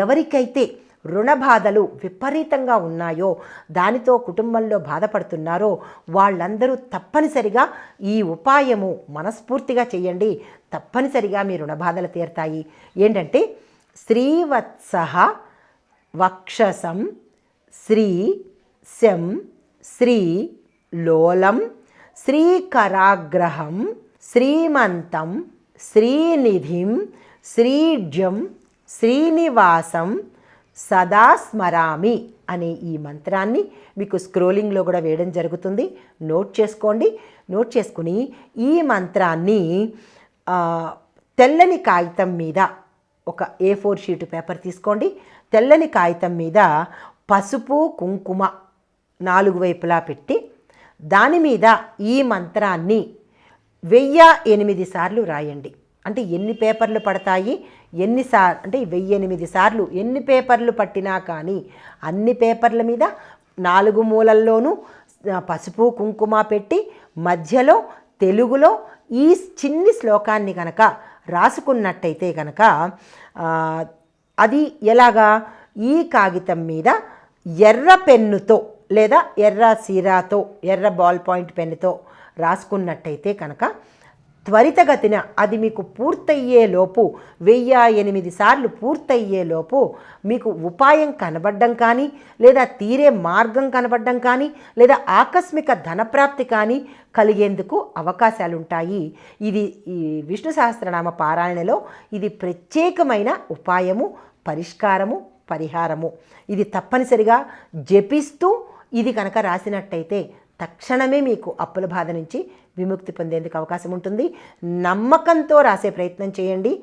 ఎవరికైతే రుణ బాధలు విపరీతంగా ఉన్నాయో దానితో కుటుంబంలో బాధపడుతున్నారో వాళ్ళందరూ తప్పనిసరిగా ఈ ఉపాయము మనస్ఫూర్తిగా చేయండి. తప్పనిసరిగా మీ రుణ బాధలు తీరుతాయి. ఏంటంటే శ్రీవత్స వక్షసం శ్రీ శం శ్రీ లోలం శ్రీకరాగ్రహం శ్రీమంతం శ్రీనిధిం శ్రీడ్యం శ్రీనివాసం సదా స్మరామి అనే ఈ మంత్రాన్ని మీకు స్క్రోలింగ్లో కూడా వేయడం జరుగుతుంది. నోట్ చేసుకోండి. నోట్ చేసుకుని ఈ మంత్రాన్ని తెల్లని కాగితం మీద ఒక ఏ ఫోర్ షీట్ పేపర్ తీసుకోండి. తెల్లని కాగితం మీద పసుపు కుంకుమ నాలుగు వైపులా పెట్టి దాని మీద ఈ మంత్రాన్ని వెయ్యి ఎనిమిది సార్లు రాయండి. అంటే ఎన్ని పేపర్లు పడతాయి? ఎన్నిసార్లు అంటే వెయ్యి ఎనిమిది సార్లు ఎన్ని పేపర్లు పట్టినా కానీ అన్ని పేపర్ల మీద నాలుగు మూలల్లోనూ పసుపు కుంకుమ పెట్టి మధ్యలో తెలుగులో ఈ చిన్ని శ్లోకాన్ని కనుక రాసుకున్నట్టయితే కనుక అది ఎలాగా? ఈ కాగితం మీద ఎర్ర పెన్నుతో లేదా ఎర్ర సీరాతో ఎర్ర బాల్ పాయింట్ పెన్నుతో రాసుకున్నట్టయితే కనుక త్వరితగతిన అది మీకు పూర్తయ్యేలోపు వెయ్యి ఎనిమిది సార్లు పూర్తయ్యేలోపు మీకు ఉపాయం కనబడడం కానీ లేదా తీరే మార్గం కనబడడం కానీ లేదా ఆకస్మిక ధనప్రాప్తి కానీ కలిగేందుకు అవకాశాలుంటాయి. ఇది ఈ విష్ణు సహస్రనామ పారాయణలో ఇది ప్రత్యేకమైన ఉపాయము పరిష్కారము పరిహారము. ఇది తప్పనిసరిగా జపిస్తూ ఇది కనుక రాసినట్టయితే తక్షణమే మీకు అప్పుల బాధ నుంచి విముక్తి పొందేందుకు అవకాశం ఉంటుంది. నమ్మకంతో రాసే ప్రయత్నం చేయండి.